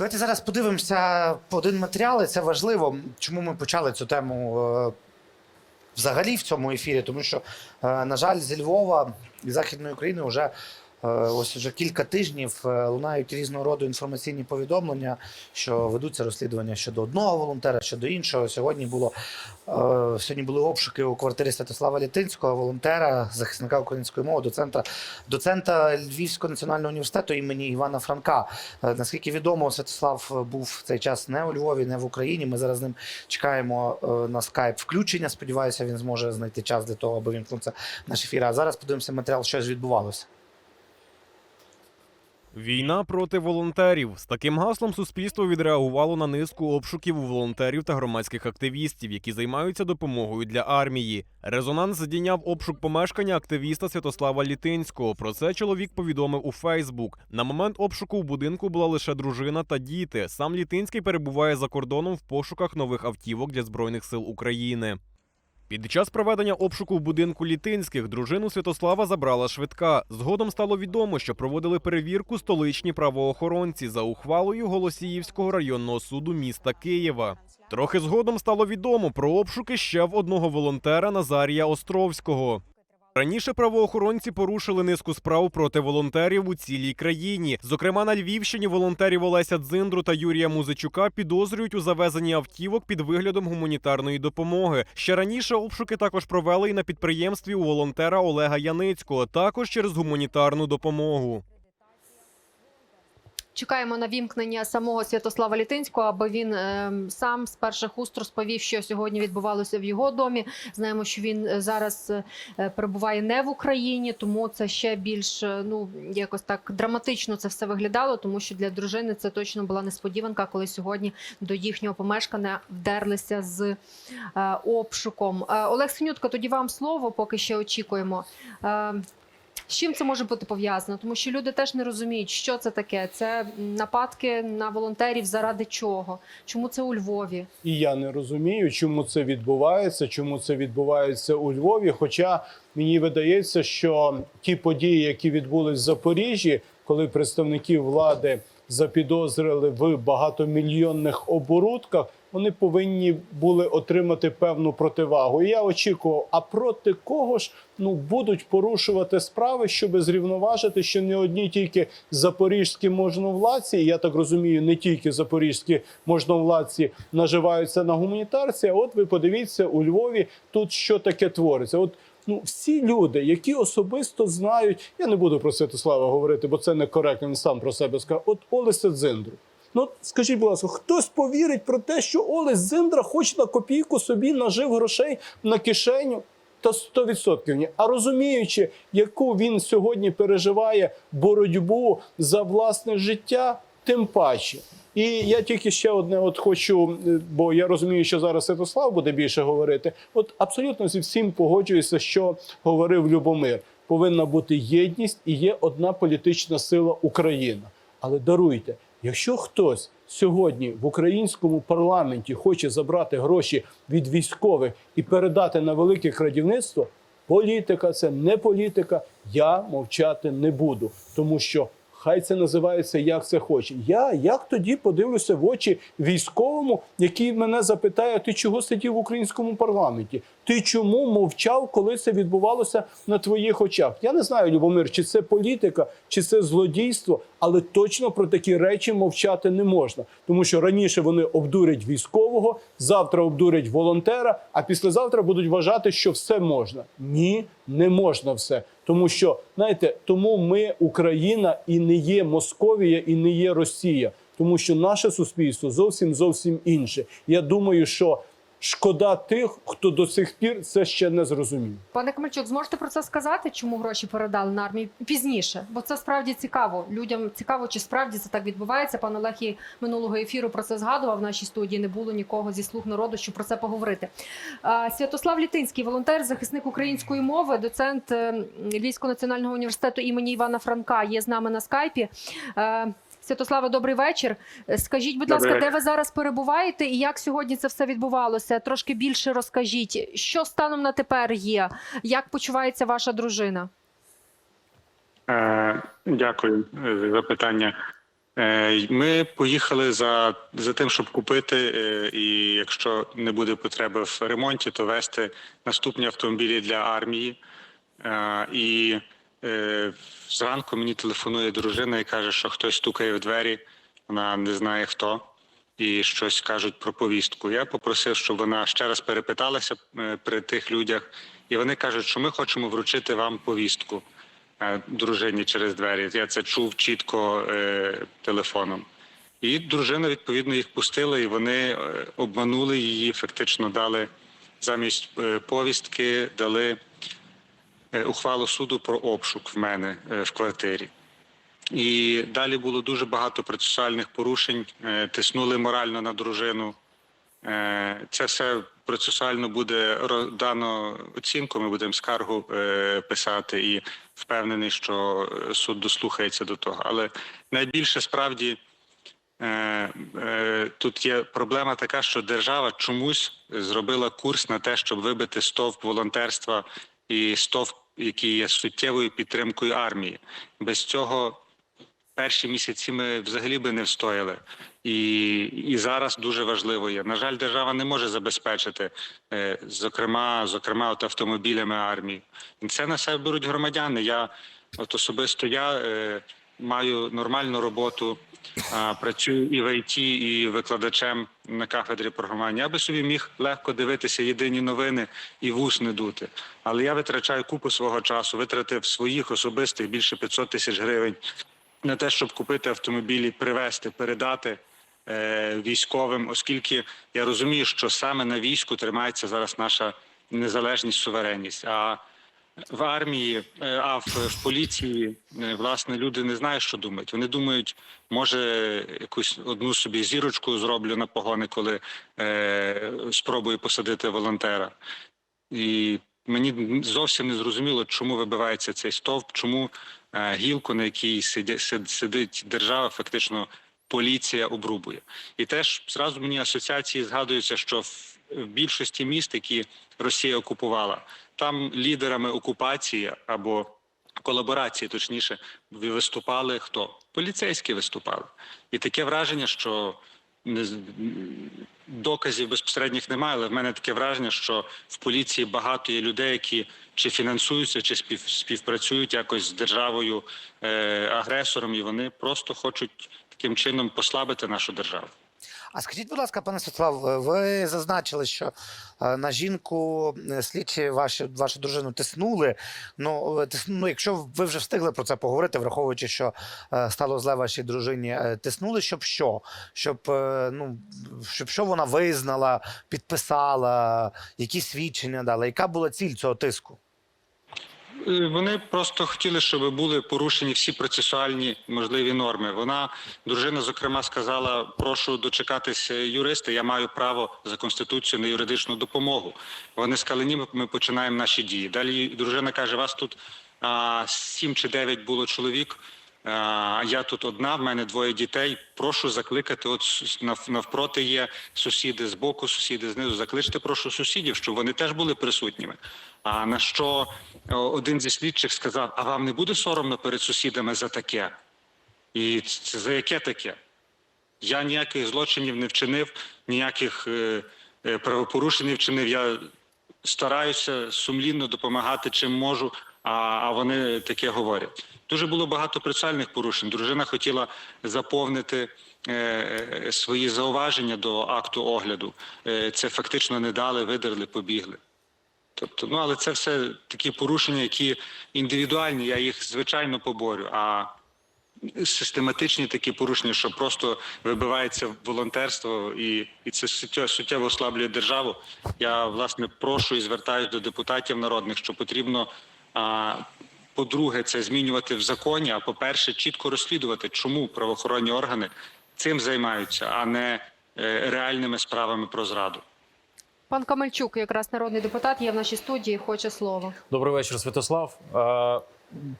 Давайте зараз подивимося по один матеріал, і це важливо. Чому ми почали цю тему е, взагалі в цьому ефірі? Тому що, е, на жаль, зі Львова і Західної України вже ось вже кілька тижнів е, лунають різного роду інформаційні повідомлення, що ведуться розслідування щодо одного волонтера, щодо іншого. Сьогодні було е, сьогодні були обшуки у квартирі Святослава Літинського, волонтера, захисника української мови, доцента, доцента Львівського національного університету імені Івана Франка. Е, Наскільки відомо, Святослав був в цей час не у Львові, не в Україні. Ми зараз з ним чекаємо е, на скайп включення. Сподіваюся, він зможе знайти час для того, аби вімкнутися в наш ефір. А зараз подивимося матеріал, що відбувалося. Війна проти волонтерів з таким гаслом суспільство відреагувало на низку обшуків у волонтерів та громадських активістів, які займаються допомогою для армії. Резонанс здійняв обшук помешкання активіста Святослава Літинського. Про це чоловік повідомив у Фейсбук. На момент обшуку в будинку була лише дружина та діти. Сам Літинський перебуває за кордоном в пошуках нових автівок для збройних сил України. Під час проведення обшуку в будинку Літинських дружину Святослава забрала швидка. Згодом стало відомо, що проводили перевірку столичні правоохоронці за ухвалою Голосіївського районного суду міста Києва. Трохи згодом стало відомо про обшуки ще в одного волонтера Назарія Островського. Раніше правоохоронці порушили низку справ проти волонтерів у цілій країні. Зокрема, на Львівщині волонтерів Олеся Дзиндру та Юрія Музичука підозрюють у завезенні автівок під виглядом гуманітарної допомоги. Ще раніше обшуки також провели і на підприємстві у волонтера Олега Яницького, також через гуманітарну допомогу. Чекаємо на вімкнення самого Святослава Літинського, аби він е, сам з перших уст розповів, що сьогодні відбувалося в його домі. Знаємо, що він е, зараз е, перебуває не в Україні, тому це ще більш е, ну якось так драматично це все виглядало, тому що для дружини це точно була несподіванка, коли сьогодні до їхнього помешкання вдерлися з е, обшуком. Е, Олег Синютко, тоді вам слово, поки ще очікуємо. Е, з чим це може бути пов'язано? Тому що люди теж не розуміють, що це таке. Це нападки на волонтерів заради чого? Чому це у Львові? І я не розумію, чому це відбувається, чому це відбувається у Львові. Хоча мені видається, що ті події, які відбулись в Запоріжжі, коли представників влади запідозрили в багатомільйонних оборудках, вони повинні були отримати певну противагу. І я очікував, а проти кого ж ну будуть порушувати справи, щоб зрівноважити, що не одні тільки запорізькі можновладці, і я так розумію, не тільки запорізькі можновладці наживаються на гуманітарці. А от ви подивіться у Львові тут що таке твориться. От ну всі люди, які особисто знають, я не буду про Святослава говорити, бо це некоректно. Він сам про себе сказав. От Олеся Дзиндру. Ну, скажіть, будь ласка, хтось повірить про те, що Олесь Зиндра хоч на копійку собі нажив грошей на кишеню? Та 100% ні. А розуміючи, яку він сьогодні переживає боротьбу за власне життя, тим паче. І я тільки ще одне от хочу, е, бо я розумію, що зараз Святослав буде більше говорити. От абсолютно зі всім погоджуюся, що говорив Любомир. Повинна бути єдність і є одна політична сила Україна. Але даруйте, якщо хтось сьогодні в українському парламенті хоче забрати гроші від військових і передати на велике крадівництво, політика це не політика. Я мовчати не буду, тому що. Хай це називається як це хоче. Я як тоді подивлюся в очі військовому, який мене запитає: ти чого сидів в українському парламенті? Ти чому мовчав, коли це відбувалося на твоїх очах? Я не знаю, Любомир, чи це політика, чи це злодійство, але точно про такі речі мовчати не можна, тому що раніше вони обдурять військового, завтра обдурять волонтера, а післязавтра будуть вважати, що все можна. Ні, не можна все. Тому що знаєте, тому ми Україна і не є Московія, і не є Росія, тому що наше суспільство зовсім зовсім інше. Я думаю, що шкода тих, хто до сих пір це ще не зрозумів. Пане Камельчук, зможете про це сказати, чому гроші передали на армію пізніше? Бо це справді цікаво. Людям цікаво, чи справді це так відбувається. Пан Олег і минулого ефіру про це згадував. В нашій студії не було нікого зі слуг народу, щоб про це поговорити. Святослав Літинський, волонтер, захисник української мови, доцент е, Львівського національного університету імені Івана Франка, є з нами на скайпі. Святославе, добрий вечір. Е, Скажіть, будь ласка, Добрий де ви зараз перебуваєте і як сьогодні це все відбувалося? Трошки більше розкажіть, що станом на тепер є, як почувається ваша дружина? Е, Дякую е, за запитання. Е, Ми поїхали за, за тим, щоб купити, е, і якщо не буде потреби в ремонті, то вести наступні автомобілі для армії. Е, І зранку мені телефонує дружина і каже, що хтось стукає в двері, вона не знає хто, і щось кажуть про повістку. Я попросив, щоб вона ще раз перепиталася е, при тих людях, і вони кажуть, що ми хочемо вручити вам повістку е, дружині через двері. Я це чув чітко е, телефоном. І дружина відповідно їх пустила, і вони е, обманули її. Фактично дали замість е, повістки, дали е, ухвалу суду про обшук в мене е, в квартирі. І далі було дуже багато процесуальних порушень. е, Тиснули морально на дружину. Е, Це все процесуально буде дано оцінку. Ми будемо скаргу е, писати і впевнений, що е, суд дослухається до того. Але найбільше справді е, е, тут є проблема така, що держава чомусь зробила курс на те, щоб вибити стовп волонтерства і стовп, який є суттєвою підтримкою армії. Без цього перші місяці ми взагалі би не встояли. І, і зараз дуже важливо є. На жаль, держава не може забезпечити, е, зокрема, зокрема, от автомобілями армії. І це на себе беруть громадяни. Я от особисто я е, маю нормальну роботу, працюю і в ІТ, і викладачем на кафедрі програмування. Я би собі міг легко дивитися єдині новини і вус не дути. Але я витрачаю купу свого часу, витратив своїх особистих більше 500 тисяч гривень на те, щоб купити автомобілі, привезти, передати е, військовим, оскільки я розумію, що саме на війську тримається зараз наша незалежність, суверенність. А в армії, е, а в, поліції е, власне люди не знають, що думають. Вони думають, може якусь одну собі зірочку зроблю на погони, коли е, спробую посадити волонтера. І мені зовсім не зрозуміло, чому вибивається цей стовп, чому е, гілку, на якій сидя, сид- сидить держава, фактично поліція обрубує. І теж зразу мені асоціації згадуються, що в більшості міст, які Росія окупувала, там лідерами окупації або колаборації, точніше, виступали хто? Поліцейські виступали. І таке враження, що доказів безпосередніх немає, але в мене таке враження, що в поліції багато є людей, які чи фінансуються, чи спів, співпрацюють якось з державою е, агресором, і вони просто хочуть таким чином послабити нашу державу. А скажіть, будь ласка, пане Святослав, е, ви зазначили, що е, на жінку е, слідчі ваші, вашу дружину тиснули. Ну, е, ну, якщо ви вже встигли про це поговорити, враховуючи, що стало зле вашій дружині, тиснули, щоб що? Щоб, ну, щоб що вона визнала, підписала, які свідчення дала? Яка була ціль цього тиску? Е, Вони просто хотіли, щоб були порушені всі процесуальні можливі норми. Вона дружина, зокрема, сказала: прошу дочекатися юриста. Я маю право за конституцією на юридичну допомогу. Вони сказали, ні, ми починаємо наші дії. Далі дружина каже: вас тут а, сім чи дев'ять було чоловік. А я тут одна, в мене двоє дітей. Прошу закликати. От навпроти є сусіди з боку, сусіди знизу. Закличте, прошу сусідів, щоб вони теж були присутніми. А на що один зі слідчих сказав: А вам не буде соромно перед сусідами за таке? І це за яке таке? Я ніяких злочинів не вчинив, ніяких е, е, правопорушень не вчинив. Я стараюся сумлінно допомагати чим можу, а, а вони таке говорять. Дуже було багато процесуальних порушень. Дружина хотіла заповнити е, е, свої зауваження до акту огляду. Е, це фактично не дали, видерли, побігли. Тобто, ну але це все такі порушення, які індивідуальні. Я їх звичайно поборю. А систематичні такі порушення, що просто вибивається волонтерство, і, і це суттєво, суттєво ослаблює державу. Я власне прошу і звертаюся до депутатів народних, що потрібно. А, по-друге, це змінювати в законі. А по-перше, чітко розслідувати, чому правоохоронні органи цим займаються, а не е, реальними справами про зраду. Пан Камельчук, якраз народний депутат, є в нашій студії, хоче слово. Добрий вечір, Святослав. Е,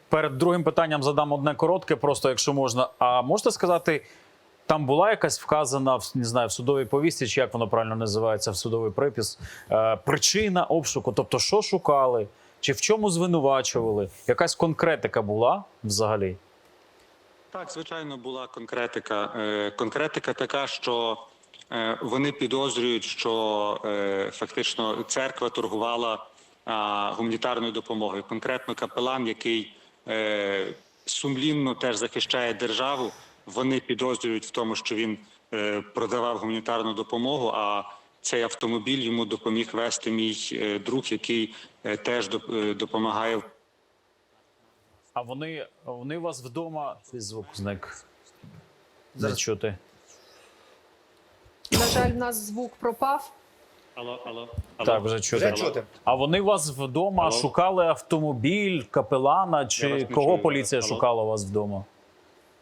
Перед другим питанням задам одне коротке, просто якщо можна. А можете сказати, там була якась вказана в не знаю, в судовій повісті, чи як воно правильно називається в судовий припис, е, причина обшуку? Тобто, що шукали, чи в чому звинувачували? Якась конкретика була взагалі? Так, звичайно, була конкретика. Е, Конкретика така, що е, вони підозрюють, що е, фактично церква торгувала гуманітарною допомогою. Конкретно капелан, який сумлінно теж захищає державу, вони підозрюють в тому, що він продавав гуманітарну допомогу. А цей автомобіль йому допоміг вести мій друг, який теж е, допомагає А вони, вони у вас вдома Цей звук зник. Не чути. На жаль, в нас звук пропав. Алло, алло, Так, вже чути. Вже чути. А вони у вас вдома Алло? шукали автомобіль, капелана, чи кого чую. поліція Алло? шукала у вас вдома?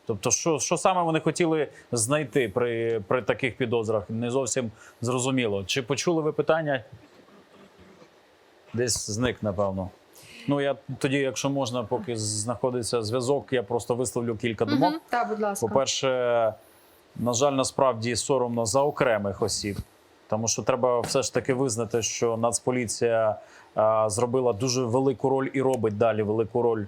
Тобто, що, що саме вони хотіли знайти при, при таких підозрах? Не зовсім зрозуміло. Чи почули ви питання? Десь зник, напевно. Ну, я тоді, якщо можна, поки знаходиться зв'язок, я просто висловлю кілька думок. Мгм, Так, будь ласка. По-перше, на жаль, насправді соромно за окремих осіб, тому що треба все ж таки визнати, що Нацполіція а, зробила дуже велику роль і робить далі велику роль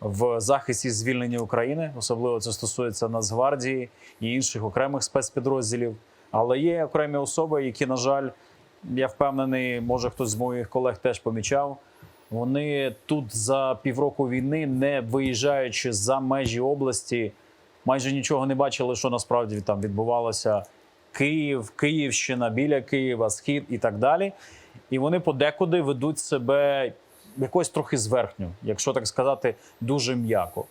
в захисті звільнення України. Особливо це стосується Нацгвардії і інших окремих спецпідрозділів. Але є окремі особи, які, на жаль, я впевнений, може хтось з моїх колег теж помічав. Вони тут за півроку війни, не виїжджаючи за межі області, майже нічого не бачили, що насправді там відбувалося. Київ, Київщина, біля Києва, Схід і так далі. І вони подекуди ведуть себе якось трохи зверхньо, якщо так сказати, дуже м'яко.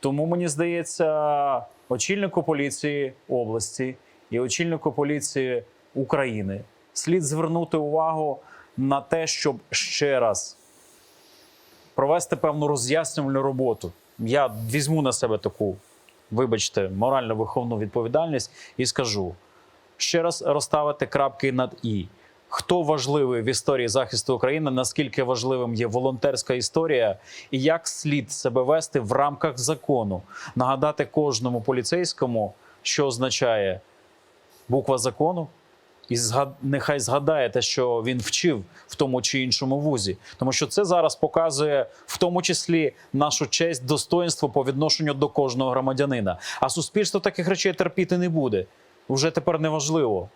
Тому мені здається, очільнику поліції області і очільнику поліції України слід звернути увагу на те, щоб ще раз провести певну роз'яснювальну роботу. Я візьму на себе таку, вибачте, морально виховну відповідальність і скажу ще раз розставити крапки над і. Хто важливий в історії захисту України, наскільки важливим є волонтерська історія, і як слід себе вести в рамках закону, нагадати кожному поліцейському, що означає буква закону, і згад... нехай згадає те, що він вчив в тому чи іншому вузі, тому що це зараз показує в тому числі нашу честь, достоинство по відношенню до кожного громадянина. А суспільство таких речей терпіти не буде. Уже тепер неважливо.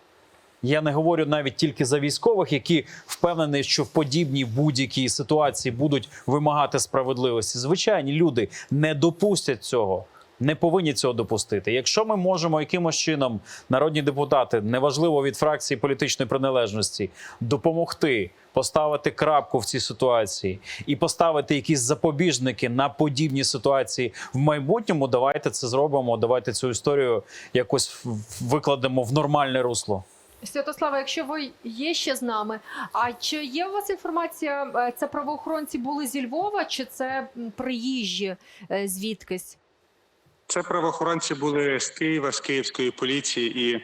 Я не говорю навіть тільки за військових, які впевнені, що в подібній будь-якій ситуації будуть вимагати справедливості. Звичайні люди не допустять цього. Не повинні цього допустити. Якщо ми можемо якимось чином, народні депутати, неважливо від фракції політичної приналежності, допомогти поставити крапку в цій ситуації і поставити якісь запобіжники на подібні ситуації в майбутньому, давайте це зробимо. Давайте цю історію якось викладемо в нормальне русло. Святослава, якщо ви є ще з нами, а чи є у вас інформація? е, Це правоохоронці були зі Львова, чи це приїжджі е, звідкись? Це правоохоронці були з Києва, з київської поліції, і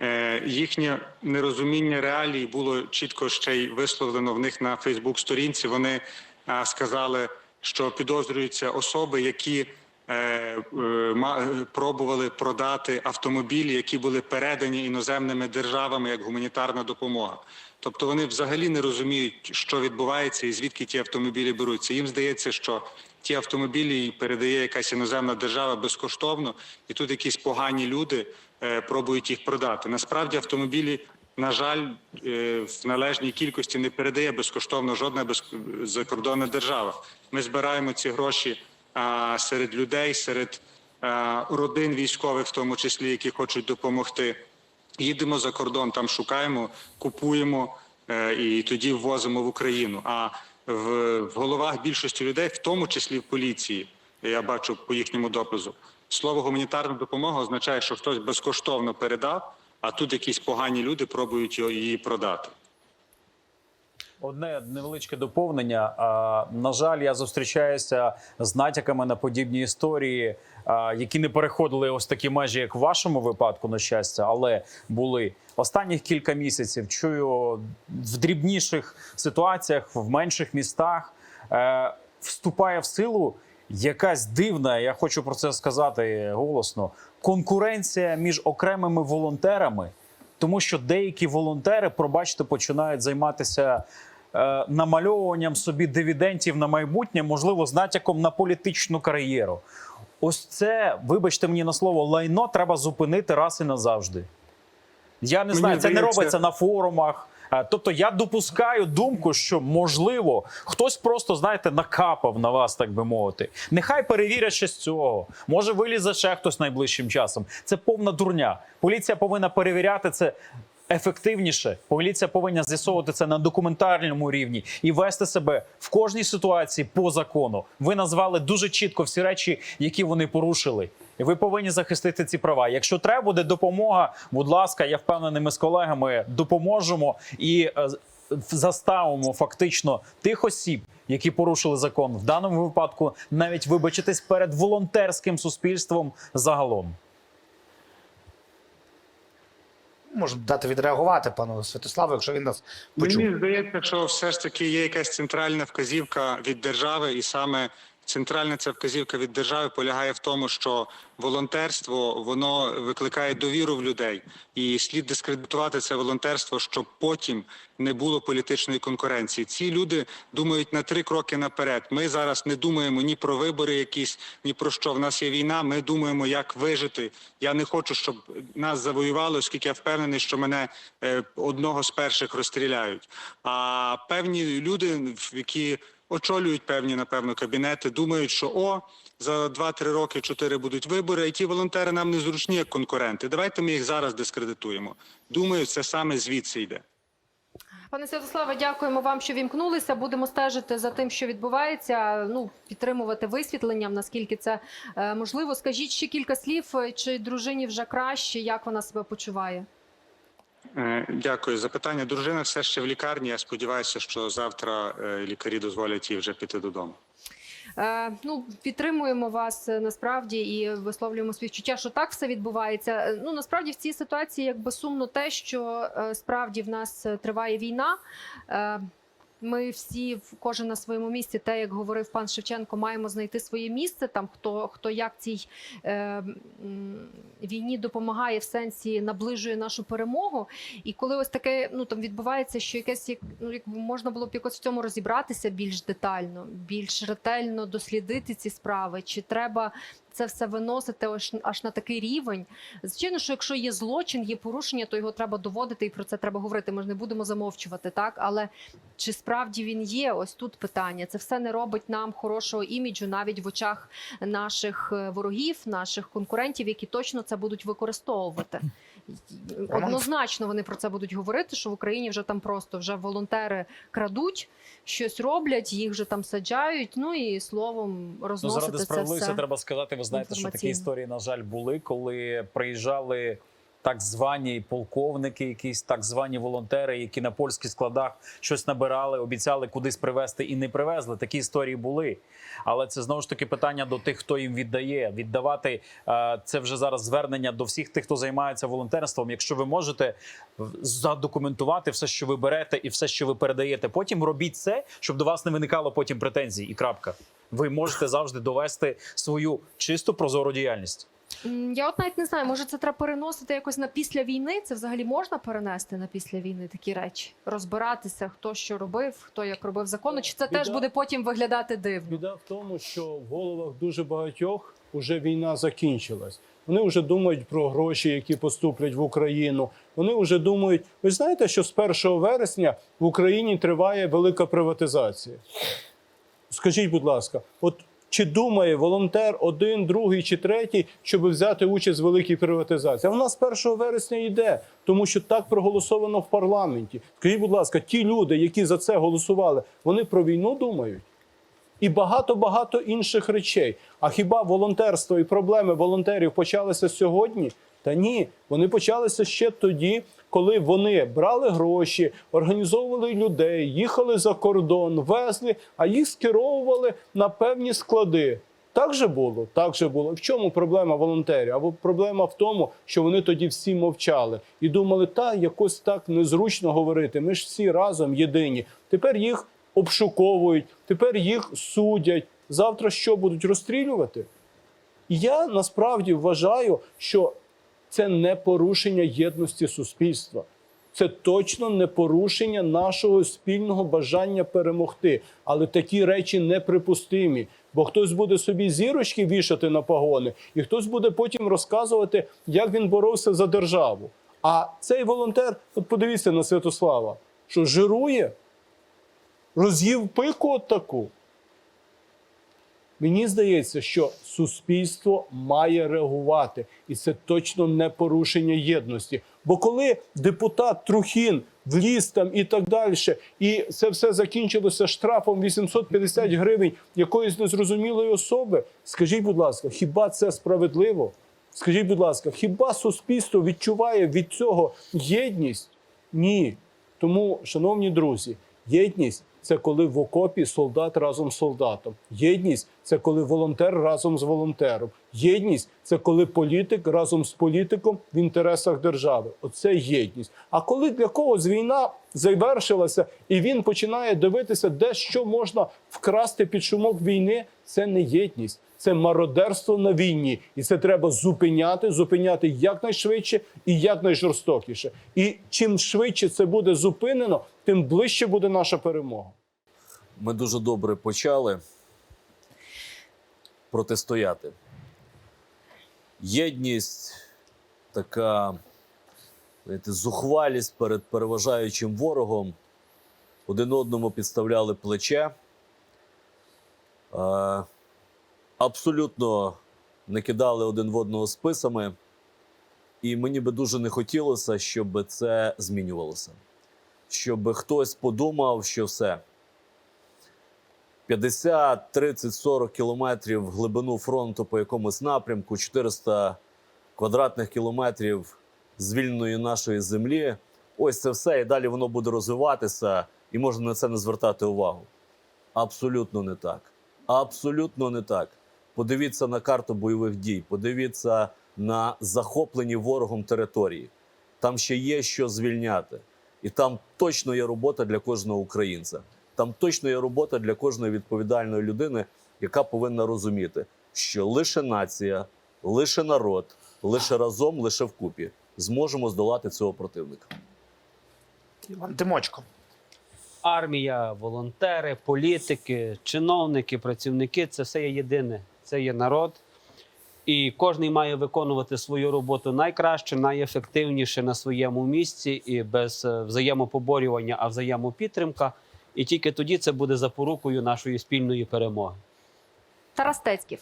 е, їхнє нерозуміння реалій було чітко ще й висловлено в них на Фейсбук-сторінці. Вони е, сказали, що підозрюються особи, які е, е, пробували продати автомобілі, які були передані іноземними державами як гуманітарна допомога. Тобто вони взагалі не розуміють, що відбувається і звідки ті автомобілі беруться. Їм здається, що ті автомобілі передає якась іноземна держава безкоштовно, і тут якісь погані люди е, пробують їх продати. Насправді автомобілі, на жаль, е, в належній кількості не передає безкоштовно жодна без... закордонна держава. Ми збираємо ці гроші а, серед людей, серед а, родин військових, в тому числі, які хочуть допомогти. Їдемо за кордон, там шукаємо, купуємо е, і тоді ввозимо в Україну. А в, в головах більшості людей, в тому числі в поліції, я бачу по їхньому допису, слово гуманітарна допомога означає, що хтось безкоштовно передав, а тут якісь погані люди пробують її продати. Одне невеличке доповнення. На жаль, я зустрічаюся з натяками на подібні історії, які не переходили ось такі межі, як в вашому випадку, на щастя, але були останніх кілька місяців. Чую в дрібніших ситуаціях, в менших містах е, вступає в силу якась дивна. Я хочу про це сказати голосно. Конкуренція між окремими волонтерами. Тому що деякі волонтери, пробачте, починають займатися е, намальовуванням собі дивідентів на майбутнє, можливо, з натяком на політичну кар'єру. ось це, вибачте мені на слово, лайно треба зупинити раз і назавжди. Я не Мені знаю, це не робиться на форумах. Е, Тобто я допускаю думку, що можливо хтось просто знаєте накапав на вас, так би мовити. Нехай перевірять ще з цього. Може вилізе ще хтось найближчим часом. Це повна дурня. Поліція повинна перевіряти це. Ефективніше поліція повинна з'ясовувати це на документальному рівні і вести себе в кожній ситуації по закону. Ви назвали дуже чітко всі речі, які вони порушили. І ви повинні захистити ці права. Якщо треба буде допомога, будь ласка, я впевнений, ми з колегами допоможемо і е, заставимо фактично тих осіб, які порушили закон, в даному випадку навіть вибачитись перед волонтерським суспільством загалом. Можемо дати відреагувати пану Святославу, якщо він нас почув. Мені здається, що все ж таки є якась центральна вказівка від держави, і саме центральна ця вказівка від держави полягає в тому, що волонтерство воно викликає довіру в людей, і слід дискредитувати це волонтерство, щоб потім не було політичної конкуренції. Ці люди думають на три кроки наперед. Ми зараз не думаємо ні про вибори, якісь ні про що. В нас є війна. Ми думаємо, як вижити. Я не хочу, щоб нас завоювали, оскільки я впевнений, що мене е, одного з перших розстріляють. А певні люди, в- які очолюють певні, напевно, кабінети, думають, що о. За 2-3 роки, 4 будуть вибори, і ті волонтери нам не зручні як конкуренти. Давайте ми їх зараз дискредитуємо. Думаю, це саме звідси йде. Пане Святославе, дякуємо вам, що вімкнулися. Будемо стежити за тим, що відбувається. Ну підтримувати висвітленням, наскільки це е, можливо. Скажіть ще кілька слів. е, Чи дружині вже краще? Як вона себе почуває? Е, Дякую за питання. Дружина все ще в лікарні. Я сподіваюся, що завтра е, лікарі дозволять їй вже піти додому. Е, ну, підтримуємо вас насправді і висловлюємо співчуття, що так все відбувається. Ну насправді в цій ситуації якби сумно те, що справді в нас триває війна. Ми всі кожен на своєму місці, те, як говорив пан Шевченко, маємо знайти своє місце. Там хто хто як цій е, війні допомагає в сенсі наближує нашу перемогу. І коли ось таке ну там відбувається, що якесь як ну якби можна було б якось в цьому розібратися більш детально, більш ретельно дослідити ці справи, чи треба це все виносити аж, аж на такий рівень. Звичайно, що якщо є злочин, є порушення, то його треба доводити і про це треба говорити. Ми ж не будемо замовчувати, так але чи справді він є? Ось тут питання. Це все не робить нам хорошого іміджу навіть в очах наших е, ворогів, наших конкурентів, які точно це будуть використовувати. Однозначно вони про це будуть говорити, що в Україні вже там просто вже волонтери крадуть, щось роблять, їх вже там саджають. Ну і словом Ну, заради це справедливості все. треба сказати. Ви знаєте, що такі історії, на жаль, були, коли приїжджали так звані полковники, якісь так звані волонтери, які на польських складах щось набирали, обіцяли кудись привезти і не привезли. Такі історії були. Але це знову ж таки питання до тих, хто їм віддає. Віддавати е, це вже зараз звернення до всіх тих, хто займається волонтерством. Якщо ви можете задокументувати все, що ви берете, і все, що ви передаєте, потім робіть це, щоб до вас не виникало потім претензій. І крапка. Ви можете завжди довести свою чисту прозору діяльність. Я от навіть не знаю, може це треба переносити якось на після війни. Це взагалі можна перенести на після війни такі речі, розбиратися, хто що робив, хто як робив законно, чи це Біда- теж буде потім виглядати дивно? Біда в тому, що в головах дуже багатьох вже війна закінчилась. Вони вже думають про гроші, які поступлять в Україну. Вони вже думають. Ви знаєте, що з 1 вересня в Україні триває велика приватизація. Скажіть, будь ласка, от чи думає волонтер один, другий чи третій, щоб взяти участь в великій приватизації? А в нас 1 вересня йде, тому що так проголосовано в парламенті. Скажіть, будь ласка, ті люди, які за це голосували, вони про війну думають? і багато-багато інших речей. А хіба волонтерство і проблеми волонтерів почалися сьогодні? Та ні, вони почалися ще тоді, коли вони брали гроші, організовували людей, їхали за кордон, везли, а їх скеровували на певні склади. Так же було, так же було. В чому проблема волонтерів? Або проблема в тому, що вони тоді всі мовчали і думали, та якось так незручно говорити. Ми ж всі разом єдині. Тепер їх обшуковують, тепер їх судять. Завтра що будуть розстрілювати? І я насправді вважаю, що це не порушення єдності суспільства. Це точно не порушення нашого спільного бажання перемогти. Але такі речі неприпустимі. Бо хтось буде собі зірочки вішати на погони, і хтось буде потім розказувати, як він боровся за державу. А цей волонтер, от подивіться на Святослава, що жирує, роз'їв пику от таку. Мені здається, що суспільство має реагувати, і це точно не порушення єдності. Бо коли депутат Трухін вліз там і так далі, і це все закінчилося штрафом 850 гривень якоїсь незрозумілої особи, скажіть, будь ласка, хіба це справедливо? Скажіть, будь ласка, хіба суспільство відчуває від цього єдність? Ні. Тому, шановні друзі, єдність це коли в окопі солдат разом з солдатом. Єдність це коли волонтер разом з волонтером. Єдність це коли політик разом з політиком в інтересах держави. Оце єдність. А коли для когось війна завершилася, і він починає дивитися, де що можна вкрасти під шумок війни, це не єдність. Це мародерство на війні, і це треба зупиняти, зупиняти якнайшвидше і якнайжорстокіше. І чим швидше це буде зупинено, тим ближче буде наша перемога. Ми дуже добре почали протистояти. Єдність, така знаєте, зухвалість перед переважаючим ворогом. Один одному підставляли плече. Абсолютно не кидали один в одного списами. І мені би дуже не хотілося, щоб це змінювалося. Щоб хтось подумав, що все. 50, 30, 40 кілометрів глибину фронту по якомусь напрямку, 400 квадратних кілометрів звільненої нашої землі. Ось це все, і далі воно буде розвиватися, і можна на це не звертати увагу. Абсолютно не так. Абсолютно не так. Подивіться на карту бойових дій, подивіться на захоплені ворогом території. Там ще є що звільняти. І там точно є робота для кожного українця. Там точно є робота для кожної відповідальної людини, яка повинна розуміти, що лише нація, лише народ, лише разом, лише вкупі зможемо здолати цього противника. Іван Тимочко. армія, волонтери, політики, чиновники, працівники це все є єдине. Це є народ. І кожен має виконувати свою роботу найкраще, найефективніше на своєму місці і без е, взаємопоборювання, а взаємопідтримка. І тільки тоді це буде запорукою нашої спільної перемоги. Тарас Тецьків.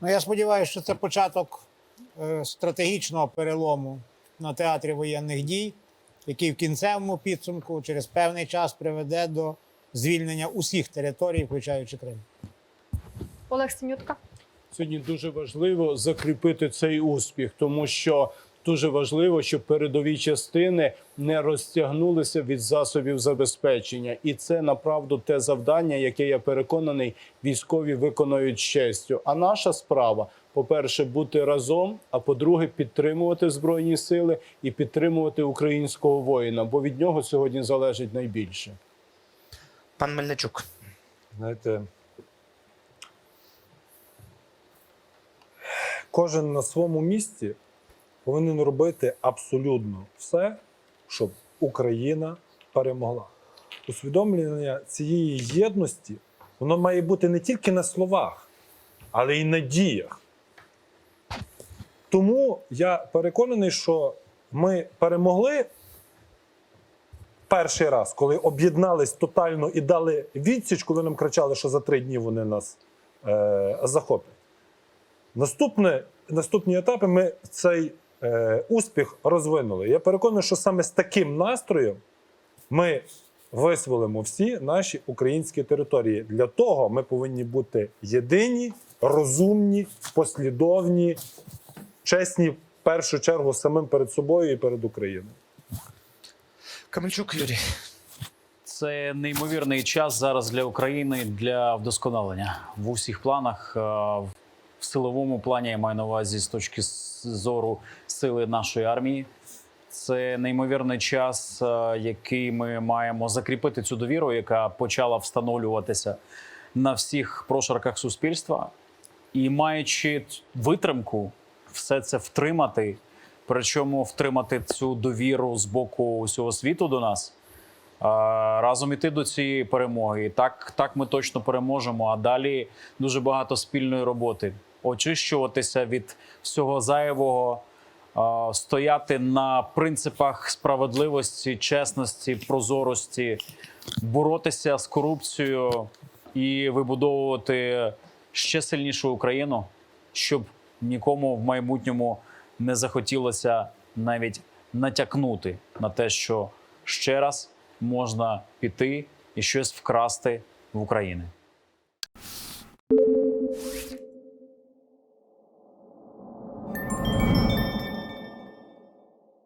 Ну, я сподіваюся, що це початок е, стратегічного перелому на театрі воєнних дій, який в кінцевому підсумку через певний час приведе до звільнення усіх територій, включаючи Крим. Олег Синютка. Сьогодні дуже важливо закріпити цей успіх, тому що дуже важливо, щоб передові частини не розтягнулися від засобів забезпечення, і це направду те завдання, яке я переконаний, військові виконують честю. А наша справа. По-перше, бути разом, а по-друге, підтримувати збройні сили і підтримувати українського воїна, бо від нього сьогодні залежить найбільше. Пан Мельничук. Знаєте, кожен на своєму місці повинен робити абсолютно все, щоб Україна перемогла. Усвідомлення цієї єдності воно має бути не тільки на словах, але й на діях. Тому я переконаний, що ми перемогли перший раз, коли об'єднались тотально і дали відсіч, коли нам кричали, що за три дні вони нас е, захоплять. Наступне, наступні етапи ми цей е, успіх розвинули. Я переконаний, що саме з таким настроєм ми визволимо всі наші українські території. Для того ми повинні бути єдині, розумні, послідовні, чесні в першу чергу самим перед собою і перед Україною. Камельчук Юрій. Це неймовірний час зараз для України для вдосконалення в усіх планах. Е, В силовому плані я маю на увазі з точки зору сили нашої армії. Це неймовірний час, е, який ми маємо закріпити цю довіру, яка почала встановлюватися на всіх прошарках суспільства, і маючи витримку, все це втримати, причому втримати цю довіру з боку усього світу до нас. разом іти до цієї перемоги. Так, так ми точно переможемо. А далі дуже багато спільної роботи. Очищуватися від всього зайвого, стояти на принципах справедливості, чесності, прозорості, боротися з корупцією і вибудовувати ще сильнішу Україну, щоб нікому в майбутньому не захотілося навіть натякнути на те, що ще раз можна піти і щось вкрасти в Україні.